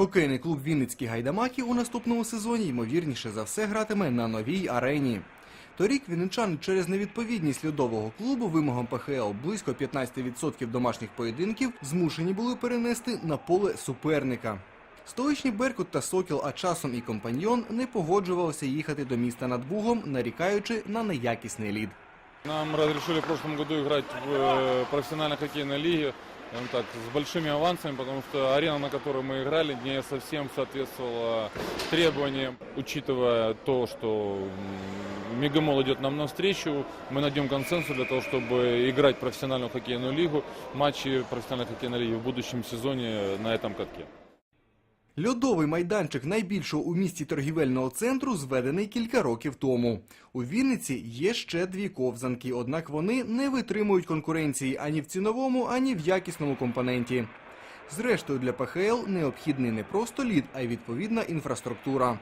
Хокейний клуб Вінницькі гайдамаки у наступному сезоні ймовірніше за все гратиме на новій арені. Торік вінничани через невідповідність льодового клубу вимогам ПХЛ близько 15% домашніх поєдинків змушені були перенести на поле суперника. Столичні Беркут та Сокіл, а часом і компаньйон не погоджувалися їхати до міста над Бугом, нарікаючи на неякісний лід. Нам разрешили в прошлом году играть в э, профессиональной хоккейной лиге так, с большими авансами, потому что арена, на которой мы играли, не совсем соответствовала требованиям. Учитывая то, что Мегамол идет нам навстречу, мы найдем консенсус для того, чтобы играть профессиональную хоккейную лигу, матчи профессиональной хоккейной лиги в будущем сезоне на этом катке. Льодовий майданчик найбільшого у місті торгівельного центру зведений кілька років тому. У Вінниці є ще дві ковзанки, однак вони не витримують конкуренції ані в ціновому, ані в якісному компоненті. Зрештою, для ПХЛ необхідний не просто лід, а й відповідна інфраструктура.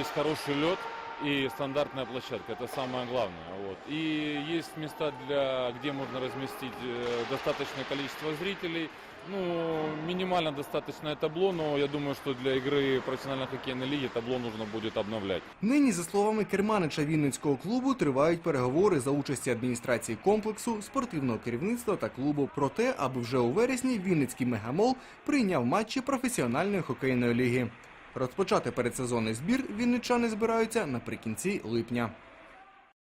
Есть хороший лед и стандартная площадка, это самое главное. Вот. И есть места, для, где можно разместить э, достаточное количество зрителей. Ну, минимально достаточное табло, но я думаю, что для игры профессиональной хоккейной лиги табло нужно будет обновлять. Нині, за словами керманича Вінницького клубу, тривають переговори за участі адміністрації комплексу, спортивного керівництва та клубу про те, аби вже у вересні Вінницький мегамол прийняв матчі професіональної хокейної ліги. Розпочати передсезонний збір вінничани збираються наприкінці липня.